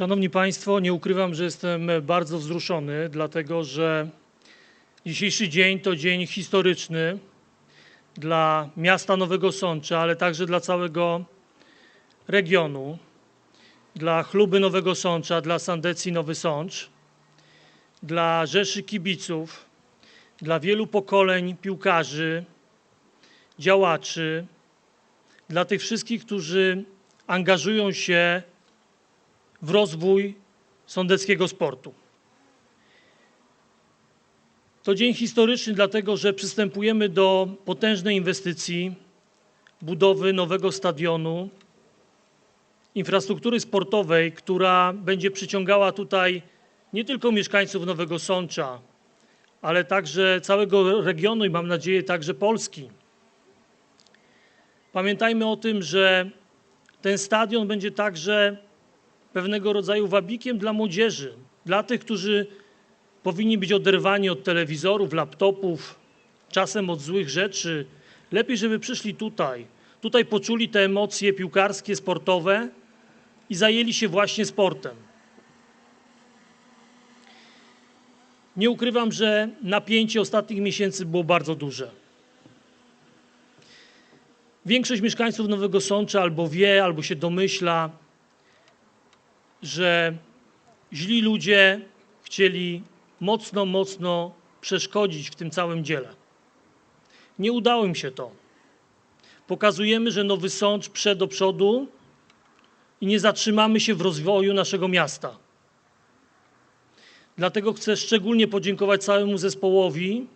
Szanowni Państwo, nie ukrywam, że jestem bardzo wzruszony, dlatego że dzisiejszy dzień to dzień historyczny dla miasta Nowego Sącza, ale także dla całego regionu, dla chluby Nowego Sącza, dla Sandecji Nowy Sącz, dla rzeszy kibiców, dla wielu pokoleń piłkarzy, działaczy, dla tych wszystkich, którzy angażują się w rozwój sądeckiego sportu. To dzień historyczny, dlatego że przystępujemy do potężnej inwestycji budowy nowego stadionu, infrastruktury sportowej, która będzie przyciągała tutaj nie tylko mieszkańców Nowego Sącza, ale także całego regionu i mam nadzieję także Polski. Pamiętajmy o tym, że ten stadion będzie także pewnego rodzaju wabikiem dla młodzieży, dla tych, którzy powinni być oderwani od telewizorów, laptopów, czasem od złych rzeczy. Lepiej, żeby przyszli tutaj, tutaj poczuli te emocje piłkarskie, sportowe i zajęli się właśnie sportem. Nie ukrywam, że napięcie ostatnich miesięcy było bardzo duże. Większość mieszkańców Nowego Sącza albo wie, albo się domyśla, że źli ludzie chcieli mocno, mocno przeszkodzić w tym całym dziele. Nie udało im się to. Pokazujemy, że Nowy Sącz przed do przodu i nie zatrzymamy się w rozwoju naszego miasta. Dlatego chcę szczególnie podziękować całemu zespołowi,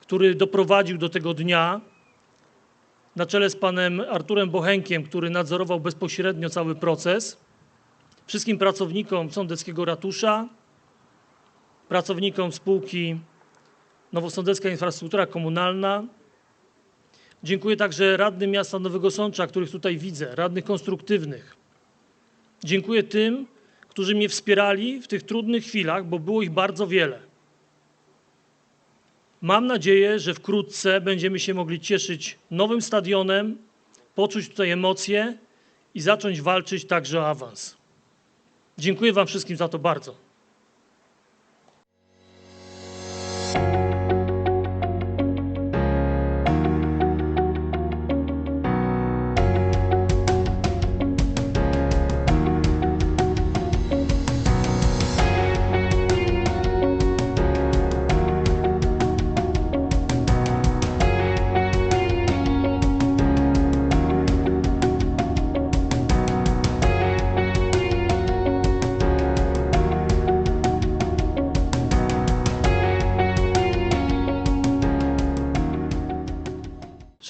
który doprowadził do tego dnia, na czele z panem Arturem Bochenkiem, który nadzorował bezpośrednio cały proces wszystkim pracownikom Sądeckiego Ratusza, pracownikom spółki Nowosądecka Infrastruktura Komunalna. Dziękuję także radnym miasta Nowego Sącza, których tutaj widzę, radnych konstruktywnych. Dziękuję tym, którzy mnie wspierali w tych trudnych chwilach, bo było ich bardzo wiele. Mam nadzieję, że wkrótce będziemy się mogli cieszyć nowym stadionem, poczuć tutaj emocje i zacząć walczyć także o awans. Dziękuję Wam wszystkim za to bardzo.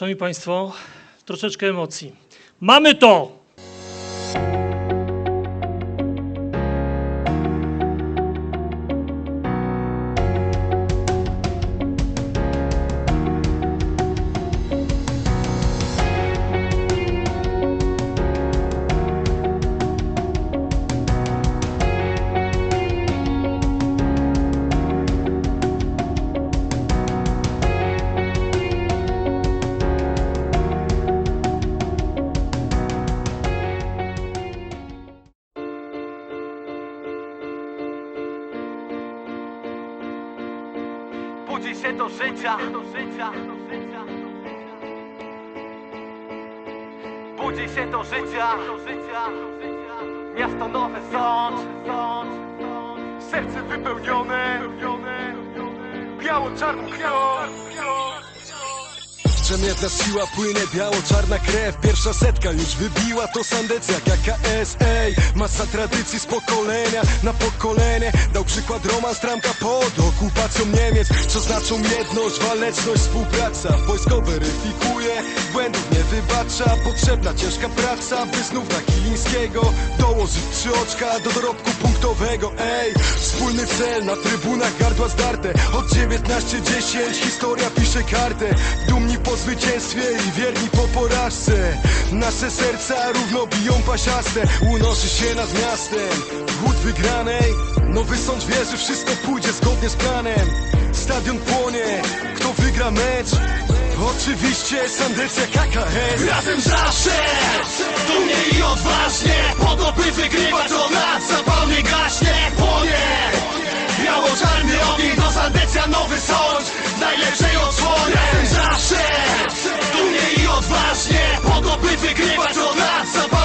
Szanowni Państwo, troszeczkę emocji. Mamy to! Budzi się do życia. Budzi się do życia. Miasto Nowy Sącz Serce wypełnione. Biało-czarną krwią Przemietna siła płynie, biało-czarna krew. Pierwsza setka już wybiła, to Sandecja KKS Ej, masa tradycji z pokolenia na pokolenie. Dał przykład Roman Stramka pod okupacją Niemiec Co znaczą jedność, waleczność, współpraca Wojsko weryfikuje, błędów nie wybacza Potrzebna ciężka praca, by znów na Kilińskiego Dołożyć trzy oczka do dorobku punktowego. Ej, wspólny cel, na trybunach gardła zdarte. Od 19.10 historia pisze kartę. Dumni po zwycięstwie i wierni po porażce. Nasze serca równo biją pasiaste Unosi się nad miastem. Głód wygranej Nowy sąd wie, że wszystko pójdzie zgodnie z planem. Stadion płonie Kto wygra mecz? Oczywiście Sandecja KKS Razem zawsze Dumnie i odważnie. Podoby wygrywa to nad zapalnie gaśnie. Płonie Biało-czarny ogień to Sandecja Nowy Sąd najlepszej odsłony Razem zawsze, dumnie i odważnie. Podoby wygrywać od nas.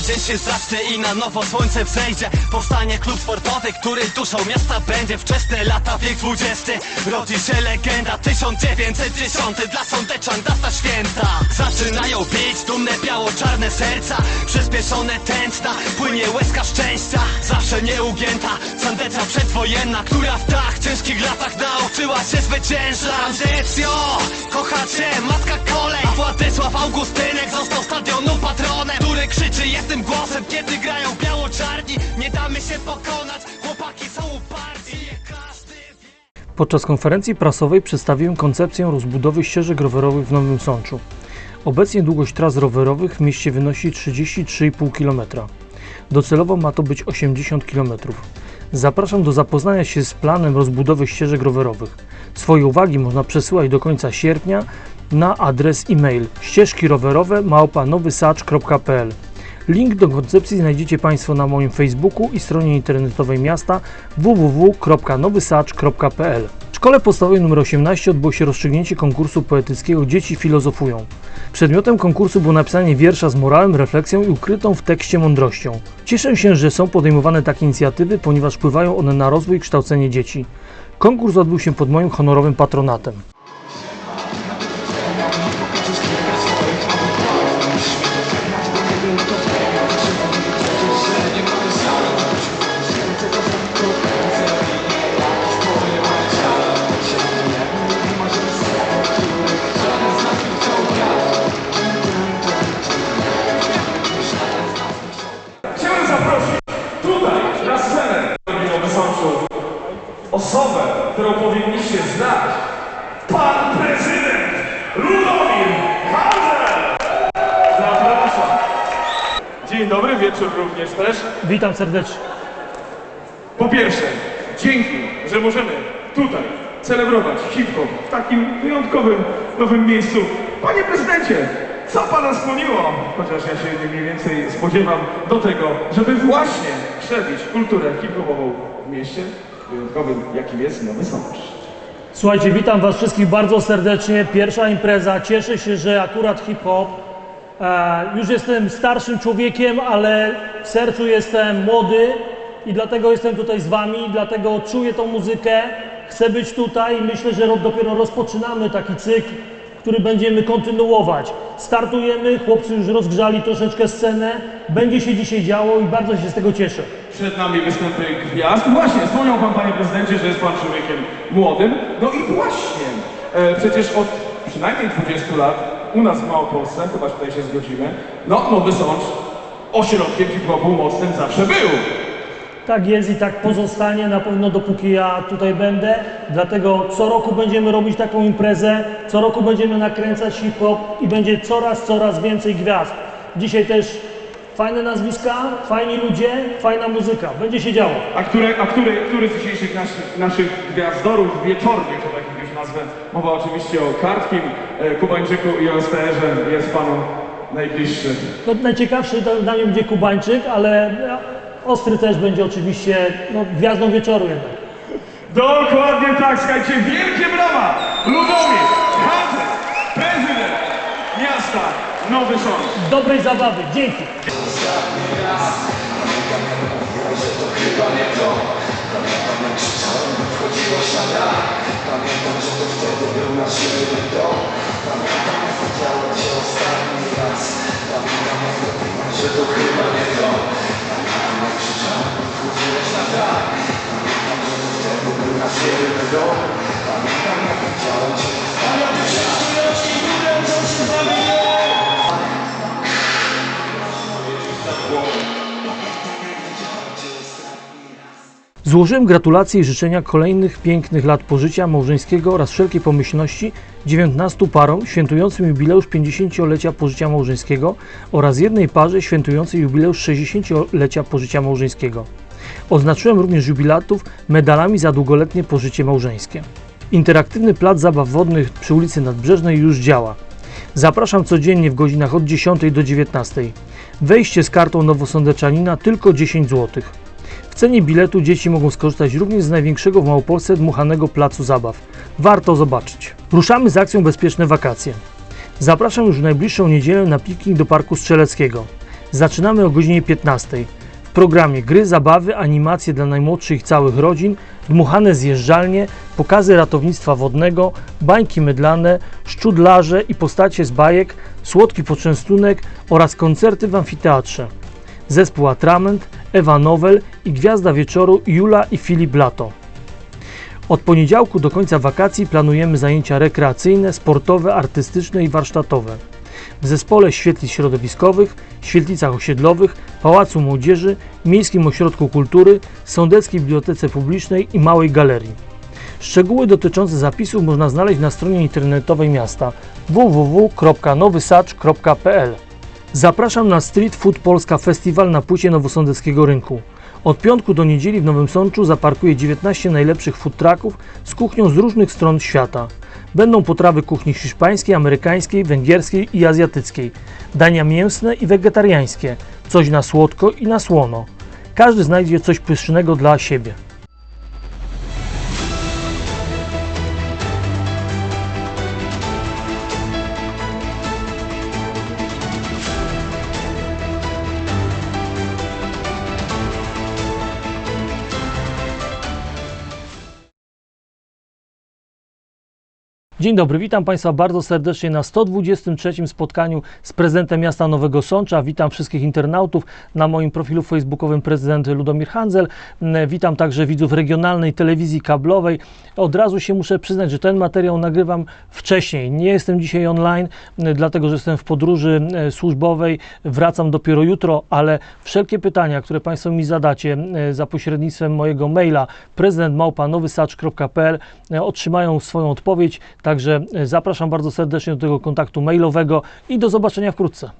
Dzień się zacznie i na nowo słońce wzejdzie. Powstanie klub sportowy, który duszą miasta będzie. Wczesne lata, wiek XX Rodzi się legenda 1910 Dla sądeczan data święta. Zaczynają bić dumne biało-czarne serca. Przyspieszone tętna, płynie łezka szczęścia. Zawsze nieugięta, sandecja przedwojenna Która w tak ciężkich latach nauczyła się zwyciężać Sandecjo, kochacie, matka kolej Władysław Augustynek został stadionu patronem Który krzyczy jestem głosem, kiedy grają biało-czarni Nie damy się pokonać, chłopaki są uparci Podczas konferencji prasowej przedstawiłem koncepcję rozbudowy ścieżek rowerowych w Nowym Sączu. Obecnie długość tras rowerowych w mieście wynosi 33,5 km. Docelowo ma to być 80 km. Zapraszam do zapoznania się z planem rozbudowy ścieżek rowerowych. Swoje uwagi można przesyłać do końca sierpnia na adres e-mail ścieżki rowerowe małpa.nowysacz.pl Link do koncepcji znajdziecie Państwo na moim Facebooku i stronie internetowej miasta www.nowysacz.pl W szkole podstawowej nr 18 odbyło się rozstrzygnięcie konkursu poetyckiego Dzieci filozofują. Przedmiotem konkursu było napisanie wiersza z morałem, refleksją i ukrytą w tekście mądrością. Cieszę się, że są podejmowane takie inicjatywy, ponieważ wpływają one na rozwój i kształcenie dzieci. Konkurs odbył się pod moim honorowym patronatem. Wieczór również też. Witam serdecznie. Po pierwsze, dzięki, że możemy tutaj celebrować hip-hop w takim wyjątkowym, nowym miejscu. Panie prezydencie, co pana skłoniło, chociaż ja się mniej więcej spodziewam, do tego, żeby właśnie przebić kulturę hip-hopową w mieście wyjątkowym, jakim jest Nowy Sącz? Słuchajcie, witam Was wszystkich bardzo serdecznie. Pierwsza impreza. Cieszę się, że akurat hip-hop. E, już jestem starszym człowiekiem, ale w sercu jestem młody i dlatego jestem tutaj z Wami, dlatego czuję tą muzykę. Chcę być tutaj i myślę, że ro- dopiero rozpoczynamy taki cykl, który będziemy kontynuować. Startujemy, chłopcy już rozgrzali troszeczkę scenę. Będzie się dzisiaj działo i bardzo się z tego cieszę. Przed nami występy gwiazd. Właśnie, wspomniał pan, panie prezydencie, że jest pan człowiekiem młodym. No i właśnie, e, przecież od przynajmniej 20 lat u nas w Małopolsce, chyba tutaj się zgodzimy, no Nowy Sącz ośrodkiem hip-hopu mocnym zawsze był. Tak jest i tak pozostanie na pewno dopóki ja tutaj będę. Dlatego co roku będziemy robić taką imprezę, co roku będziemy nakręcać hip-hop i będzie coraz, coraz więcej gwiazd. Dzisiaj też fajne nazwiska, fajni ludzie, fajna muzyka. Będzie się działo. A, które, a który, który z dzisiejszych naszych, naszych gwiazdorów wieczornych, że tak nazwę, mowa oczywiście o Kartkim, e, Kubańczyku i o STR-ze jest panu najbliższy. No, najciekawszy to mnie będzie Kubańczyk, ale Ostry też będzie oczywiście no, gwiazdą wieczoru jednak. Dokładnie tak, słuchajcie, wielkie brawa! Ludomir, Handel, prezydent miasta Nowy Sącz. Dobrej zabawy, dzięki. Pamiętam, że to wtedy był nasz jedyny dom Pamiętam, jak widziałem cię ostatni raz Pamiętam, jak mówiłem, że to chyba nie to Pamiętam, jak krzyczałem, podchodziłeś na tak Pamiętam, że to wtedy był nasz jedyny dom Pamiętam, jak widziałem cię Złożyłem gratulacje i życzenia kolejnych pięknych lat pożycia małżeńskiego oraz wszelkiej pomyślności 19 parom świętującym jubileusz 50-lecia pożycia małżeńskiego oraz jednej parze świętującej jubileusz 60-lecia pożycia małżeńskiego. Oznaczyłem również jubilatów medalami za długoletnie pożycie małżeńskie. Interaktywny plac zabaw wodnych przy ulicy Nadbrzeżnej już działa. Zapraszam codziennie w godzinach od 10 do 19. Wejście z kartą nowosądeczanina tylko 10 zł. Cenie biletu dzieci mogą skorzystać również z największego w Małopolsce dmuchanego placu zabaw. Warto zobaczyć. Ruszamy z akcją Bezpieczne Wakacje. Zapraszam już w najbliższą niedzielę na piknik do Parku Strzeleckiego. Zaczynamy o godzinie 15. W programie gry, zabawy, animacje dla najmłodszych całych rodzin, dmuchane zjeżdżalnie, pokazy ratownictwa wodnego, bańki mydlane, szczudlarze i postacie z bajek, słodki poczęstunek oraz koncerty w amfiteatrze. Zespół Atrament, Ewa Nowel i gwiazda wieczoru Jula i Filip Lato. Od poniedziałku do końca wakacji planujemy zajęcia rekreacyjne, sportowe, artystyczne i warsztatowe. W zespole świetlic środowiskowych, świetlicach osiedlowych, Pałacu Młodzieży, Miejskim Ośrodku Kultury, Sądeckiej Bibliotece Publicznej i Małej Galerii. Szczegóły dotyczące zapisów można znaleźć na stronie internetowej miasta www.nowysacz.pl Zapraszam na Street Food Polska Festiwal na płycie Nowosądeckiego Rynku. Od piątku do niedzieli w Nowym Sączu zaparkuje 19 najlepszych food trucków z kuchnią z różnych stron świata. Będą potrawy kuchni hiszpańskiej, amerykańskiej, węgierskiej i azjatyckiej, dania mięsne i wegetariańskie, coś na słodko i na słono. Każdy znajdzie coś pysznego dla siebie. Dzień dobry, witam Państwa bardzo serdecznie na 123 spotkaniu z prezydentem miasta Nowego Sącza. Witam wszystkich internautów na moim profilu facebookowym prezydent Ludomir Handzel. Mm, Witam także widzów regionalnej telewizji kablowej. Od razu się muszę przyznać, że ten materiał nagrywam wcześniej. Nie jestem dzisiaj online, mm, dlatego że jestem w podróży e, służbowej. Wracam dopiero jutro, ale wszelkie pytania, które Państwo mi zadacie za pośrednictwem mojego maila prezydentmałpa.nowysacz.pl otrzymają swoją odpowiedź. Także e, zapraszam bardzo serdecznie do tego kontaktu mailowego i do zobaczenia wkrótce.